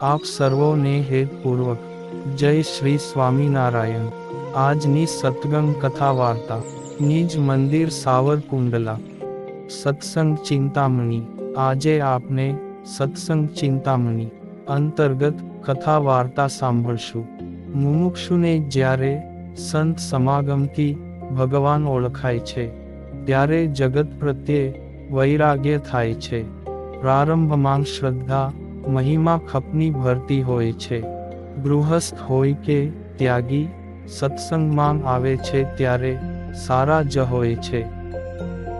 આપ સર્વોને હેતપૂર્વક જય શ્રી સ્વામિનારાયણ. આજની સતગંગ કથા વાર્તા. નિજ મંદિર સાવરકુંડલા. સત્સંગ ચિંતામણી. આજે આપને સત્સંગ ચિંતામણી અંતર્ગત કથા વાર્તા સાંભળશું. મુમુક્ષુને જ્યારે સંત સમાગમથી ભગવાન ઓળખાય છે, ત્યારે જગત પ્રત્યે વૈરાગ્ય થાય છે. પ્રારંભમાં શ્રદ્ધા મહિમા ખપની ભરતી હોય છે. ગૃહસ્થ હોય કે ત્યાગી, સત્સંગમાં આવે છે ત્યારે સારા જ હોય છે.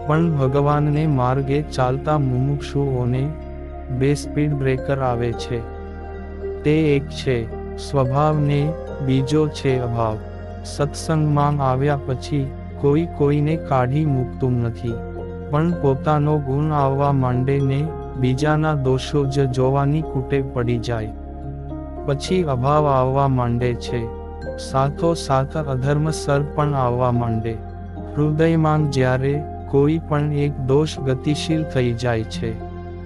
પણ ભગવાનને માર્ગે ચાલતા મુમુક્ષુઓને બે સ્પીડ બ્રેકર આવે છે. તે એક છે, સ્વભાવને બીજો છે અભાવ. સત્સંગમાં આવ્યા પછી કોઈ કોઈને કાઢી મૂકતું નથી. પણ પોતાનો ગુણ આવવા માંડે ને બીજાના દોષો જ જોવાની કૂટે પડી જાય. પછી અભાવ આવવા માંડે છે. સાથો સાથ અધર્મ સર પણ આવવા માંડે. હૃદયમાં જ્યારે કોઈ પણ એક દોષ ગતિશીલ થઈ જાય છે,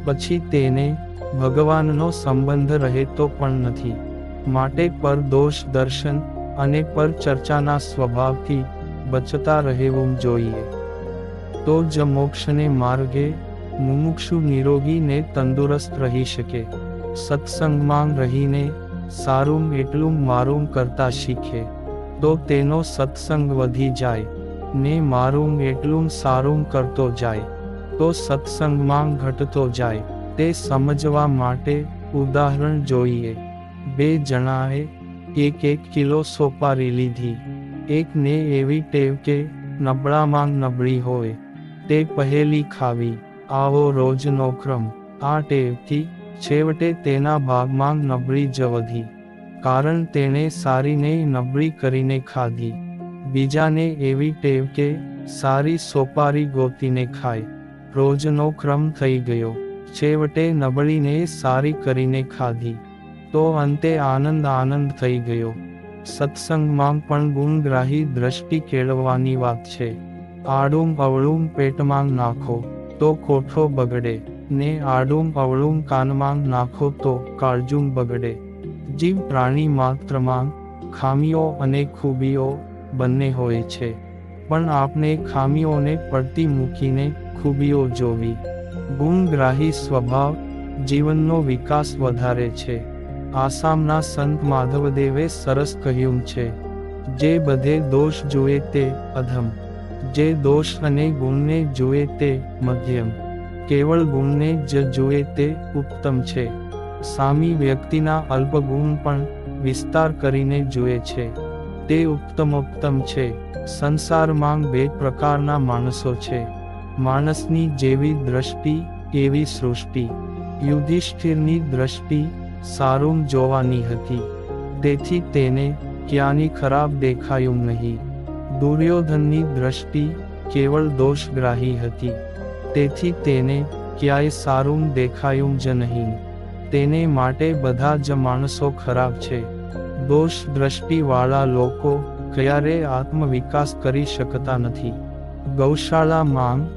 પછી તેને ભગવાનનો સંબંધ રહેતો પણ નથી. માટે પર દોષ દર્શન અને પર ચર્ચાના સ્વભાવથી બચતા રહેવું જોઈએ. તો જ મોક્ષને માર્ગે મુમુક્ષુ નિરોગીને તંદુરસ્ત રહી શકે. સત્સંગમાં રહીને સારું એટલું મારું કરતા શીખે. તો તેનો સત્સંગ વધી જાય. ને મારું એટલું સારું કરતો જાય. તો સત્સંગમાં ઘટતો જાય. તે સમજવા માટે ઉદાહરણ જોઈએ. બે જણાએ એક એક કિલો સોપારી લીધી. એકને એવી ટેવ કે નબળામાં નબળી હોય. તે પહેલી ખાવી. આવો રોજનો ક્રમ. આ ટેવથી છેવટે તેના ભાગમાં નબળી જ વધી. કારણ તેણે સારીને નબળી કરીને ખાધી. બીજાને એવી ટેવ કે સારી સોપારી ગોતીને ખાય. રોજનો ક્રમ થઈ ગયો. છેવટે નબળીને સારી કરીને ખાધી. તો અંતે આનંદ આનંદ થઈ ગયો. સત્સંગમાં પણ ગુણગ્રાહી દ્રષ્ટિ કેળવવાની વાત છે. આડું અવળું પેટમાં નાખો. તો કોઠો બગડે. ને આડું અવળું કાનમાં નાખો તો કાળજું બગડે. જીવ પ્રાણી માત્રમાં ખામીઓ અને ખૂબીઓ બંને હોય છે. પણ આપણે ખામીઓને પડતી મૂકીને ખૂબીઓ જોવી. ગુણગ્રાહી સ્વભાવ જીવનનો વિકાસ વધારે છે. આસામના સંત માધવદેવે સરસ કહ્યું છે. જે બધે દોષ જુએ તે અધમ. જે દોષ અને ગુણને જોએ તે મધ્યમ. કેવળ ગુણને જ જોએ તે ઉત્તમ છે. સામી વ્યક્તિના અલ્પગુણ પણ વિસ્તાર કરીને જુએ છે. તે ઉત્તમોત્તમ છે. સંસારમાં બે પ્રકારના માણસો છે. માણસની જેવી દ્રષ્ટિ, એવી સૃષ્ટિ. યુધિષ્ઠિરની દ્રષ્ટિ સારું જોવાની હતી. તેથી તેને ક્યાંની ખરાબ દેખાયું નહીં. દુર્યોધનની દ્રષ્ટિ કેવળ દોષગ્રાહી હતી. તેથી તેને ક્યાંય સારું દેખાયું જ નહીં. તેને માટે બધા જ માણસો ખરાબ છે. દોષ દ્રષ્ટિવાળા લોકો ક્યારે આત્મવિકાસ કરી શકતા નથી. ગૌશાળા માંગ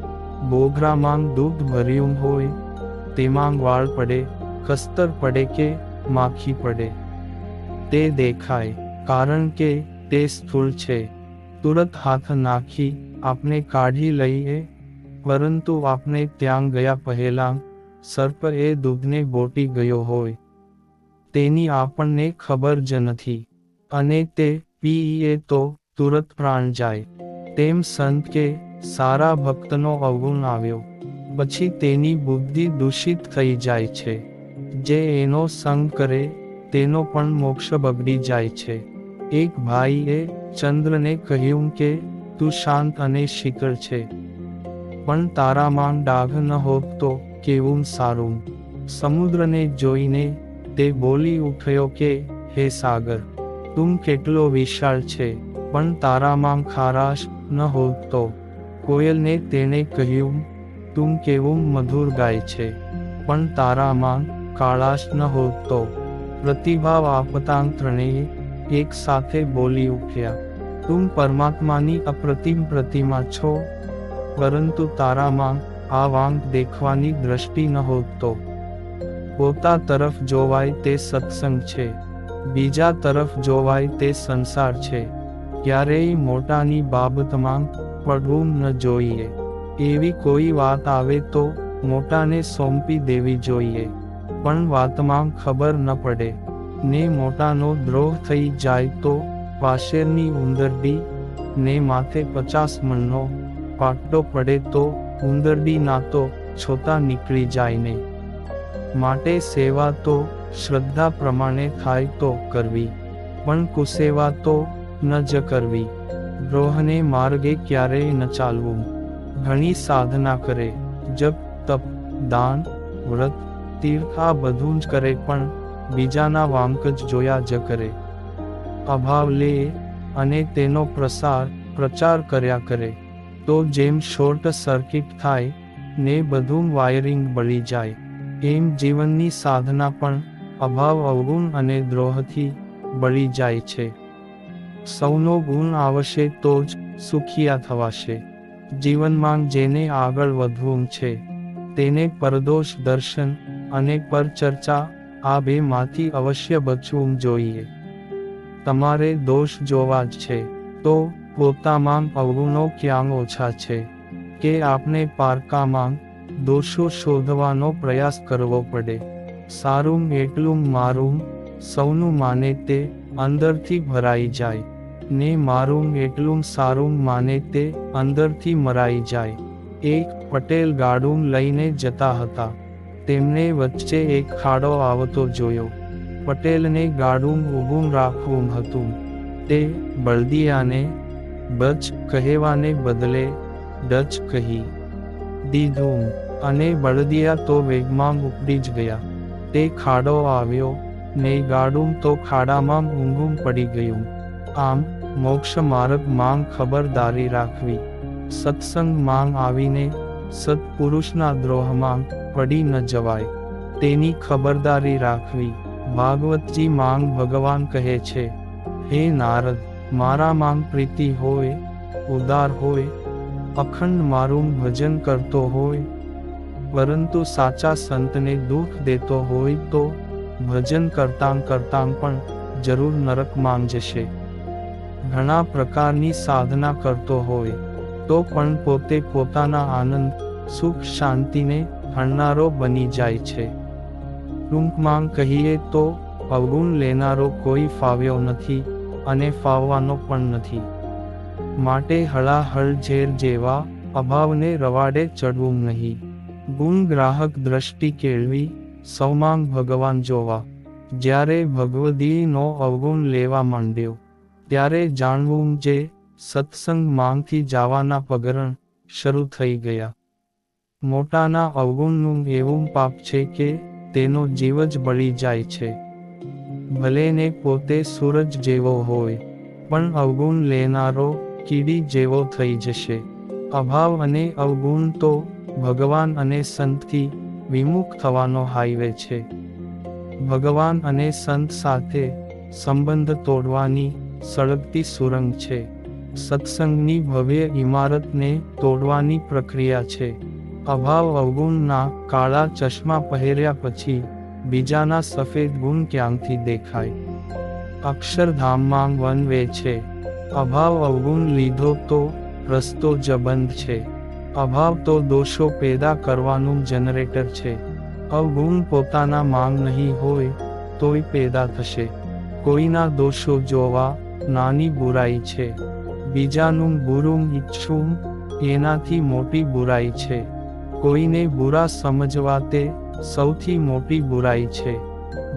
બોગરામાં દૂધ ભર્યું હોય તેમાં વાળ પડે કસ્તર પડે કે માખી પડે. તે દેખાય, કારણ કે તે સ્થૂળ છે. તુરત હાથ નાખી આપણે કાઢી લઈએ, પરંતુ આપણે ત્યાં ગયા પહેલા સર્પ એ દૂધને બોટી ગયો હોય. તેની આપણને ખબર જ નથી. અને તે પીએ તો તુરત પ્રાણ જાય. તેમ સંત કે સારા ભક્તનો અવગુણ આવ્યો. પછી તેની બુદ્ધિ દૂષિત થઈ જાય છે. જે એનો સંગ કરે, તેનો પણ મોક્ષ બગડી જાય છે. એક ભાઈએ ચંદ્રને કહ્યું કે, તું શાંત અને શીતળ છે. પણ તારામાં ડાઘ ન હોત તો કેવું સારું સમુદ્રને જોઈને તે બોલી ઉઠ્યો કે, હે સાગર, તું કેટલો વિશાળ છે, પણ તારામાં ખારાશ ન હોત તો કોયલને તેણે કહ્યું, તું કેવું મધુર ગાય છે, પણ તારામાં કાળાશ ન હોત તો પ્રતિભાવ આપતાં ત્રણેય એક સાથે બોલી ઉઠ્યા, તું પરમાત્માની અપ્રતિમ પ્રતિમા છો, પરંતુ તારામાં આ વાંક દેખવાની દ્રષ્ટિ ન હોત તો પોતા તરફ જોવાય તે સત્સંગ છે, બીજા તરફ જોવાય તે સંસાર છે. ક્યારેય મોટાની બાબતમાં પડવું ન જોઈએ. એવી કોઈ વાત આવે તો મોટાને સોંપી દેવી જોઈએ. પણ વાતમાં ખબર ન પડે. ને મોટાનો દ્રોહ થઈ જાય તો પાશેરની ઉંદરડી ને માથે પચાસ મણનો પાટો પડે તો ઉંદરડી ના તો છોતા નીકળી જાય ને. માટે સેવા તો શ્રદ્ધા પ્રમાણે થાય તો કરવી, પણ કુસેવા તો ન જ કરવી. દ્રોહને માર્ગે ક્યારેય ન ચાલવું? ઘણી સાધના કરે, જપ, તપ, દાન, વ્રત, તીર્થ આ બધું જ કરે પણ બીજાના વામક જ જોયા જ કરે. અભાવ લે અને તેનો પ્રસાર, પ્રચાર કર્યા કરે. તો જેમ શોર્ટ સર્કિટ થાય, ને બધું વાયરિંગ બળી જાય. એમ જીવનની સાધના પણ અભાવ અવગુણ અને દ્રોહથી બળી જાય છે. સૌનો ગુણ આવશે તો જ સુખિયા થવાશે. જીવનમાં જેને આગળ વધવું છે, તેને પરદોષ દર્શન અને પરચર્ચા આ બેમાંથી અવશ્ય બચવું જોઈએ. તમારે દોષ જોવા જ છે. તો, પોતામાં અવગુણો ક્યાં ઓછા છે? કે આપણે પારકામાં દોષો શોધવાનો પ્રયાસ કરવો પડે. સારું એટલું મારું સૌનું માને તે અંદરથી ભરાઈ જાય. ને મારું એટલું સારું માને તે અંદરથી મરાઈ જાય. એક પટેલ ગાડું લઈને જતા હતા. તેમને વચ્ચે એક ખાડો આવતો જોયો. પટેલને ગાડું ઊભું રાખવું હતું. તે બળદિયાને, બચ કહેવાને બદલે, ડચ કહી દીધું અને બળદિયા તો વેગમાં ઉપડી જ ગયા. તે ખાડો આવ્યો ને ગાડું તો ખાડામાં ઊંઘું પડી ગયું. આમ મોક્ષ માર્ગ માંગ ખબરદારી રાખવી. સત્સંગ માંગ આવીને સત્પુરુષના દ્રોહમાં પડી ન જવાય. તેની ખબરદારી રાખવી ભાગવતજી માંગ ભગવાન કહે છે, હે નારદ, મારા માંગ પ્રીતિ હોય, ઉદાર હોય, અખંડ મારું ભજન કરતો હોય, પરંતુ સાચા સંતને દુઃખ દેતો હોય તો ભજન કરતાં કરતાં પણ જરૂર નરકમાં જશે ઘણા પ્રકારની સાધના કરતો હોય તો પણ પોતે પોતાના આનંદ, સુખ, શાંતિને હણનારો બની જાય છે. ટૂંકમાં કહીએ તો, અવગુણ લેનારો કોઈ ફાવ્યો નથી અને ફાવવાનો પણ નથી. માટે હળાહળ ઝેર જેવા અભાવને રવાડે ચડવું નહીં. ગુણ ગ્રાહક દ્રષ્ટિ કેળવી, સૌમાંગ ભગવાન જોવા. જ્યારે ભગવદીનો અવગુણ લેવા માંડ્યો, ત્યારે જાણવું જે સત્સંગ માંગથી જવાના પગરણ શરૂ થઈ ગયા. મોટાના અવગુણનું એવું પાપ છે કે તેનો જીવ જ બળી જાય છે. ભલેને પોતે સૂરજ જેવો હોય, પણ અવગુણ લેનારો કીડી જેવો થઈ જશે. અભાવ અને અવગુણ તો ભગવાન અને સંતથી વિમુખ થવાનો હાઈવે છે. ભગવાન અને સંત સાથે સંબંધ તોડવાની સળગતી સુરંગ છે. સત્સંગની ભવ્ય ઇમારતને તોડવાની પ્રક્રિયા છે. અભાવ અવગુણના કાળા ચશ્મા પહેર્યા પછી, બીજાના સફેદ ગુણ ક્યાંથી દેખાય? અક્ષરધામમાં વન વે છે. અભાવ અવગુણ લીધો તો રસ્તો જ બંધ છે. અભાવ તો દોષો પેદા કરવાનું જનરેટર છે. અવગુણ પોતાના માંગ નહીં હોય, તોય પેદા થશે. કોઈના દોષો જોવા નાની બુરાઈ છે. બીજાનું બુરું ઈચ્છવું એનાથી મોટી બુરાઈ છે. કોઈને બુરા સમજવા તે સૌથી મોટી બુરાઈ છે.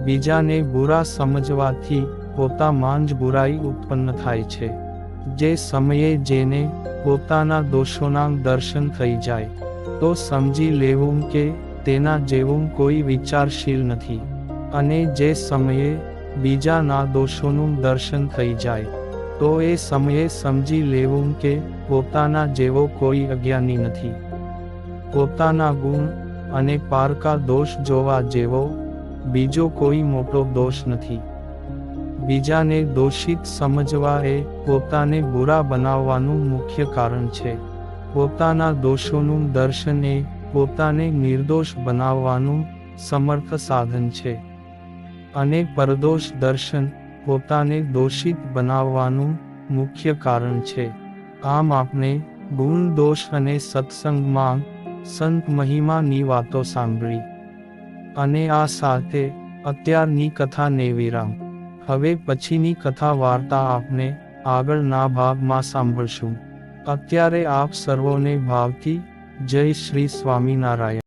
બીજાને બુરા સમજવાથી પોતામાં જ બુરાઈ ઉત્પન્ન થાય છે. જે સમયે જેને પોતાના દોષોના દર્શન થઈ જાય, તો સમજી લેવું કે તેના જેવું કોઈ વિચારશીલ નથી. અને જે સમયે બીજાના દોષોનું દર્શન થઈ જાય તો એ સમયે સમજી લેવું કે પોતાના જેવો કોઈ અજ્ઞાની નથી. પોતાના ગુણ અને પારકા દોષ જોવા જેવો બીજો કોઈ મોટો દોષ નથી. બીજાને દોષિત સમજવા એ પોતાને બુરા બનાવવાનું મુખ્ય કારણ છે. પોતાના દોષોનું દર્શન એ પોતાને નિર્દોષ બનાવવાનું સમર્થ સાધન છે. અને પરદોષ દર્શન પોતાને દોષિત બનાવવાનું મુખ્ય કારણ છે. આમ આપણે ગુણ, દોષ અને સત્સંગમાં સંત મહિમાની વાતો સાંભળી. અને આ સાથે અત્યારની કથાને વિરામ હવે પછીની કથા વાર્તા આપને આગળના ભાગમાં સાંભળશું. અત્યારે આપ સર્વોને ભાવથી જય શ્રી સ્વામિનારાયણ.